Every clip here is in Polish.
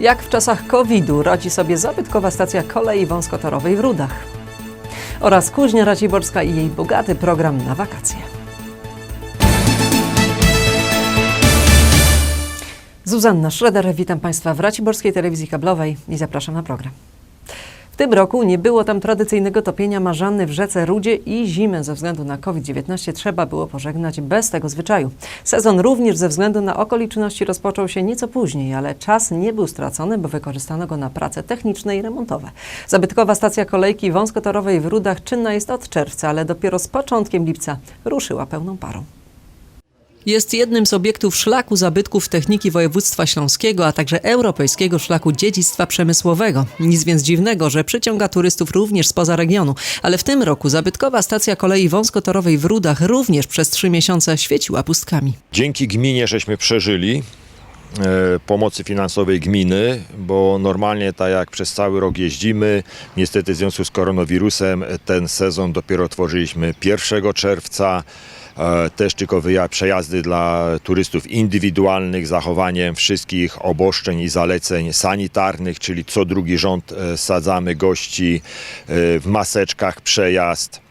Jak w czasach COVID-u radzi sobie zabytkowa stacja kolei wąskotorowej w Rudach. Oraz Kuźnia Raciborska i jej bogaty program na wakacje. Zuzanna Schroeder, witam Państwa w Raciborskiej Telewizji Kablowej i zapraszam na program. Tym roku nie było tam tradycyjnego topienia marzanny w rzece Rudzie i zimę ze względu na COVID-19 trzeba było pożegnać bez tego zwyczaju. Sezon również ze względu na okoliczności rozpoczął się nieco później, ale czas nie był stracony, bo wykorzystano go na prace techniczne i remontowe. Zabytkowa stacja kolejki wąskotorowej w Rudach czynna jest od czerwca, ale dopiero z początkiem lipca ruszyła pełną parą. Jest jednym z obiektów szlaku zabytków techniki województwa śląskiego, a także europejskiego szlaku dziedzictwa przemysłowego. Nic więc dziwnego, że przyciąga turystów również spoza regionu. Ale w tym roku zabytkowa stacja kolei wąskotorowej w Rudach również przez trzy miesiące świeciła pustkami. Dzięki gminie żeśmy przeżyli e, pomocy finansowej gminy, bo normalnie tak jak przez cały rok jeździmy, niestety w związku z koronawirusem ten sezon dopiero otworzyliśmy 1 czerwca. E, Też tylko przejazdy dla turystów indywidualnych, zachowaniem wszystkich obostrzeń i zaleceń sanitarnych, czyli co drugi rząd e, sadzamy gości e, w maseczkach przejazd.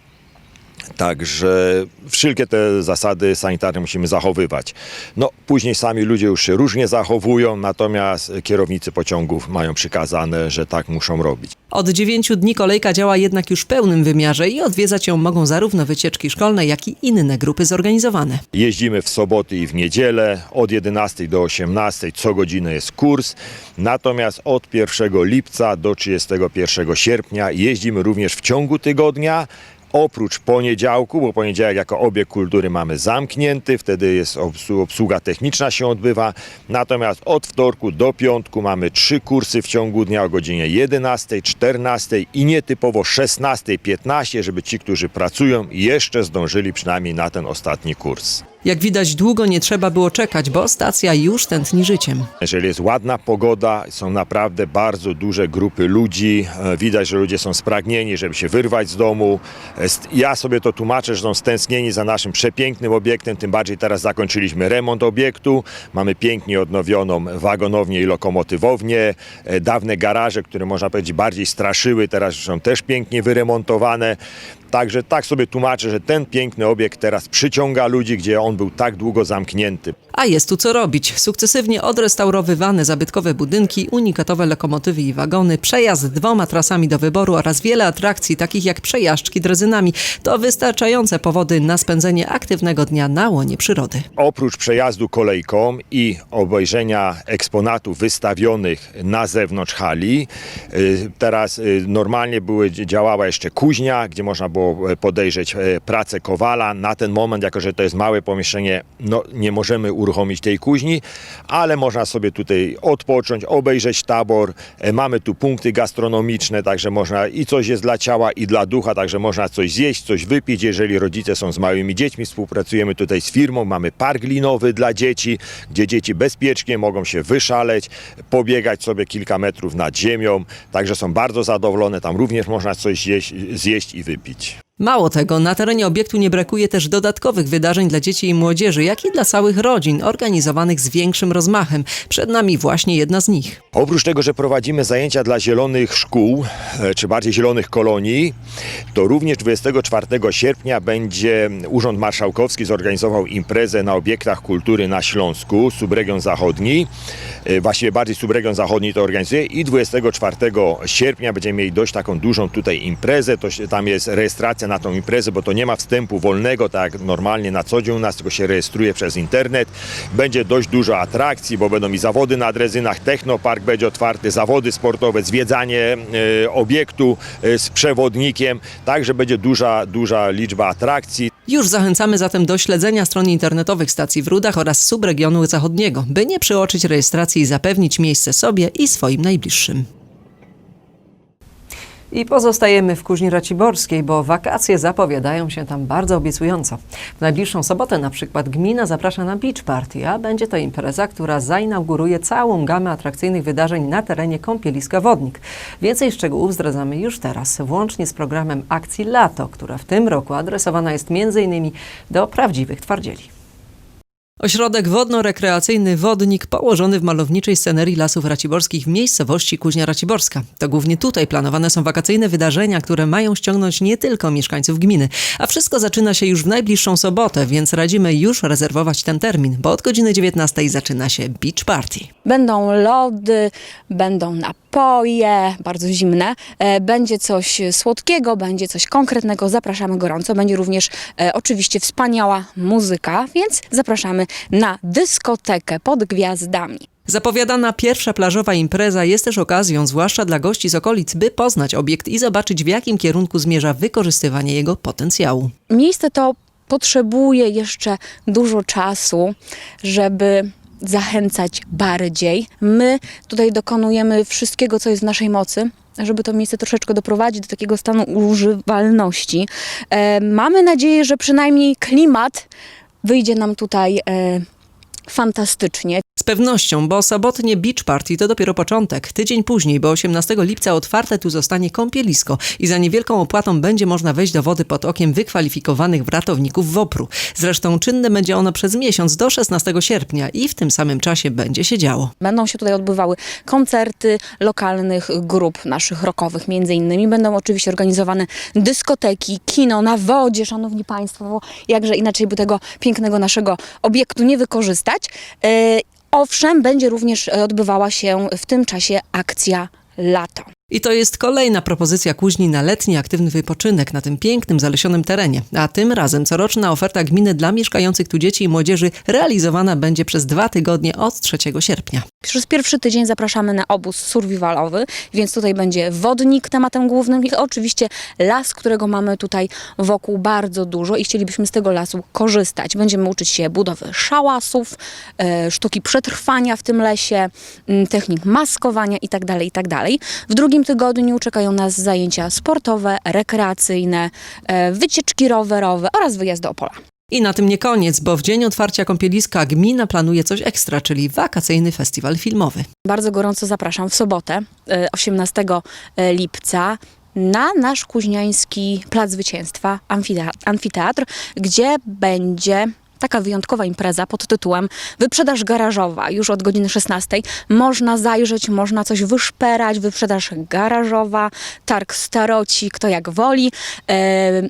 Także wszelkie te zasady sanitarne musimy zachowywać. No, później sami ludzie już się różnie zachowują, natomiast kierownicy pociągów mają przykazane, że tak muszą robić. Od dziewięciu dni kolejka działa jednak już w pełnym wymiarze i odwiedzać ją mogą zarówno wycieczki szkolne, jak i inne grupy zorganizowane. Jeździmy w soboty i w niedzielę od 11 do 18 co godzinę jest kurs. Natomiast od 1 lipca do 31 sierpnia jeździmy również w ciągu tygodnia. Oprócz poniedziałku, bo poniedziałek jako obiekt kultury mamy zamknięty, wtedy jest obsłu- obsługa techniczna się odbywa. Natomiast od wtorku do piątku mamy trzy kursy w ciągu dnia o godzinie 11, 14 i nietypowo 16, 15, żeby ci, którzy pracują, jeszcze zdążyli przynajmniej na ten ostatni kurs. Jak widać, długo nie trzeba było czekać, bo stacja już tętni życiem. Jeżeli jest ładna pogoda, są naprawdę bardzo duże grupy ludzi. E, Widać, że ludzie są spragnieni, żeby się wyrwać z domu. E, Ja sobie to tłumaczę, że są stęsknieni za naszym przepięknym obiektem. Tym bardziej teraz zakończyliśmy remont obiektu. Mamy pięknie odnowioną wagonownię i lokomotywownię. E, Dawne garaże, które można powiedzieć bardziej straszyły, teraz są też pięknie wyremontowane. Także tak sobie tłumaczę, że ten piękny obiekt teraz przyciąga ludzi, gdzie on był tak długo zamknięty. A jest tu co robić. Sukcesywnie odrestaurowywane zabytkowe budynki, unikatowe lokomotywy i wagony, przejazd dwoma trasami do wyboru oraz wiele atrakcji takich jak przejażdżki drezynami to wystarczające powody na spędzenie aktywnego dnia na łonie przyrody. Oprócz przejazdu kolejką i obejrzenia eksponatów wystawionych na zewnątrz hali, y, teraz y, normalnie były, działała jeszcze kuźnia, gdzie można było e, podejrzeć e, pracę kowala. Na ten moment, jako że to jest małe pomieszczenie, no, nie możemy uruchomić tej kuźni, ale można sobie tutaj odpocząć, obejrzeć tabor. E, Mamy tu punkty gastronomiczne, także można i coś jest dla ciała i dla ducha, także można coś zjeść, coś wypić. Jeżeli rodzice są z małymi dziećmi, współpracujemy tutaj z firmą, mamy park linowy dla dzieci, gdzie dzieci bezpiecznie mogą się wyszaleć, pobiegać sobie kilka metrów nad ziemią, także są bardzo zadowolone, tam również można coś zjeść, zjeść i wypić. Mało tego, na terenie obiektu nie brakuje też dodatkowych wydarzeń dla dzieci i młodzieży, jak i dla całych rodzin, organizowanych z większym rozmachem. Przed nami właśnie jedna z nich. Oprócz tego, że prowadzimy zajęcia dla zielonych szkół, e, czy bardziej zielonych kolonii, to również 24 sierpnia będzie Urząd Marszałkowski zorganizował imprezę na obiektach kultury na Śląsku, subregion zachodni. E, Właściwie bardziej subregion zachodni to organizuje i 24 sierpnia będziemy mieli dość taką dużą tutaj imprezę. To tam jest rejestracja na tą imprezę, bo to nie ma wstępu wolnego, tak normalnie na co dzień u nas, tylko się rejestruje przez internet. Będzie dość dużo atrakcji, bo będą i zawody na drezynach, technopark będzie otwarty, zawody sportowe, zwiedzanie e, obiektu e, z przewodnikiem, także będzie duża, duża liczba atrakcji. Już zachęcamy zatem do śledzenia stron internetowych stacji w Rudach oraz subregionu zachodniego, by nie przeoczyć rejestracji i zapewnić miejsce sobie i swoim najbliższym. I pozostajemy w Kuźni Raciborskiej, bo wakacje zapowiadają się tam bardzo obiecująco. W najbliższą sobotę na przykład gmina zaprasza na beach party, a będzie to impreza, która zainauguruje całą gamę atrakcyjnych wydarzeń na terenie kąpieliska Wodnik. Więcej szczegółów zdradzamy już teraz, włącznie z programem akcji Lato, która w tym roku adresowana jest m.in. do prawdziwych twardzieli. Ośrodek wodno-rekreacyjny Wodnik położony w malowniczej scenerii Lasów Raciborskich w miejscowości Kuźnia Raciborska. To głównie tutaj planowane są wakacyjne wydarzenia, które mają ściągnąć nie tylko mieszkańców gminy. A wszystko zaczyna się już w najbliższą sobotę, więc radzimy już rezerwować ten termin, bo od godziny 19 zaczyna się Beach Party. Będą lody, będą napoje, bardzo zimne, e, będzie coś słodkiego, będzie coś konkretnego. Zapraszamy gorąco. Będzie również e, oczywiście wspaniała muzyka, więc zapraszamy na dyskotekę pod gwiazdami. Zapowiadana pierwsza plażowa impreza jest też okazją, zwłaszcza dla gości z okolic, by poznać obiekt i zobaczyć w jakim kierunku zmierza wykorzystywanie jego potencjału. Miejsce to potrzebuje jeszcze dużo czasu, żeby zachęcać bardziej. My tutaj dokonujemy wszystkiego, co jest w naszej mocy. Żeby to miejsce troszeczkę doprowadzić do takiego stanu używalności. E, mamy nadzieję, że przynajmniej klimat wyjdzie nam tutaj e, fantastycznie. Z pewnością, bo sobotnie Beach Party to dopiero początek. Tydzień później, bo 18 lipca otwarte tu zostanie kąpielisko i za niewielką opłatą będzie można wejść do wody pod okiem wykwalifikowanych ratowników WOPR-u. Zresztą czynne będzie ono przez miesiąc do 16 sierpnia i w tym samym czasie będzie się działo. Będą się tutaj odbywały koncerty lokalnych grup naszych rockowych, między innymi. Będą oczywiście organizowane dyskoteki, kino na wodzie, szanowni państwo, bo jakże inaczej by tego pięknego naszego obiektu nie wykorzystać. E, Owszem, będzie również odbywała się w tym czasie akcja Lato. I to jest kolejna propozycja kuźni na letni aktywny wypoczynek na tym pięknym, zalesionym terenie. A tym razem coroczna oferta gminy dla mieszkających tu dzieci i młodzieży realizowana będzie przez dwa tygodnie od 3 sierpnia. Przez pierwszy tydzień zapraszamy na obóz survivalowy, więc tutaj będzie wodnik tematem głównym i oczywiście las, którego mamy tutaj wokół bardzo dużo i chcielibyśmy z tego lasu korzystać. Będziemy uczyć się budowy szałasów, e, sztuki przetrwania w tym lesie, technik maskowania itd., itd. W drugim tygodniu czekają nas zajęcia sportowe, rekreacyjne, e, wycieczki rowerowe oraz wyjazd do Opola. I na tym nie koniec, bo w dzień otwarcia kąpieliska gmina planuje coś ekstra, czyli wakacyjny festiwal filmowy. Bardzo gorąco zapraszam w sobotę, e, 18 lipca, na nasz kuźniański Plac Zwycięstwa, amfiteatr, amfiteatr gdzie będzie taka wyjątkowa impreza pod tytułem Wyprzedaż garażowa. Już od godziny 16 można zajrzeć, można coś wyszperać, wyprzedaż garażowa, targ staroci, kto jak woli.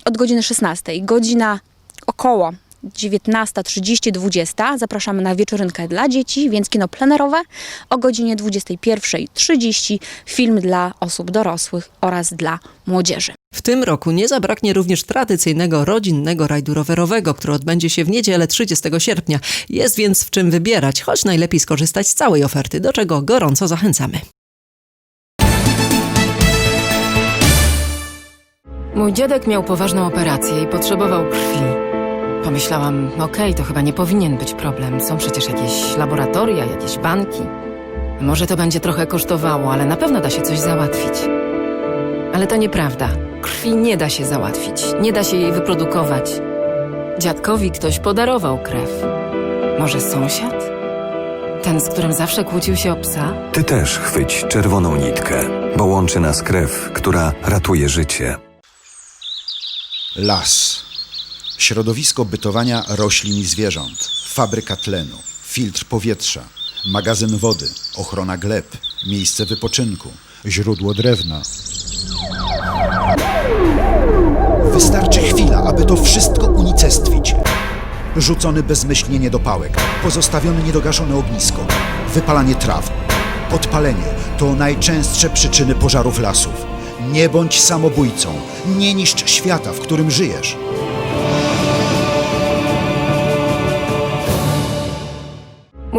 Od godziny 16, godzina około 19.30, 20 zapraszamy na wieczorynkę dla dzieci, więc kino plenerowe. O godzinie 21.30 film dla osób dorosłych oraz dla młodzieży. W tym roku nie zabraknie również tradycyjnego rodzinnego rajdu rowerowego, który odbędzie się w niedzielę 30 sierpnia. Jest więc w czym wybierać, choć najlepiej skorzystać z całej oferty, do czego gorąco zachęcamy. Mój dziadek miał poważną operację i potrzebował krwi. Pomyślałam, okej, to chyba nie powinien być problem. Są przecież jakieś laboratoria, jakieś banki. Może to będzie trochę kosztowało, ale na pewno da się coś załatwić. Ale to nieprawda. Krwi nie da się załatwić, nie da się jej wyprodukować. Dziadkowi ktoś podarował krew. Może sąsiad? Ten, z którym zawsze kłócił się o psa? Ty też chwyć czerwoną nitkę, bo łączy nas krew, która ratuje życie. Las. Środowisko bytowania roślin i zwierząt. Fabryka tlenu. Filtr powietrza. Magazyn wody. Ochrona gleb. Miejsce wypoczynku. Źródło drewna. Wystarczy chwila, aby to wszystko unicestwić. Rzucony bezmyślnie niedopałek, pozostawione niedogaszone ognisko, wypalanie traw, podpalenie to najczęstsze przyczyny pożarów lasów. Nie bądź samobójcą, nie niszcz świata, w którym żyjesz.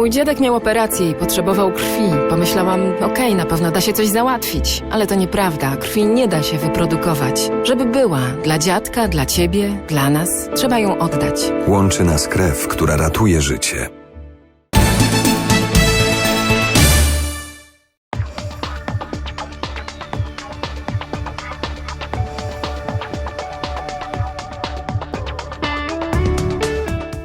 Mój dziadek miał operację i potrzebował krwi. Pomyślałam, okej, na pewno da się coś załatwić. Ale to nieprawda, krwi nie da się wyprodukować. Żeby była dla dziadka, dla ciebie, dla nas, trzeba ją oddać. Łączy nas krew, która ratuje życie.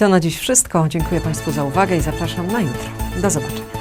To na dziś wszystko. Dziękuję Państwu za uwagę i zapraszam na jutro. Do zobaczenia.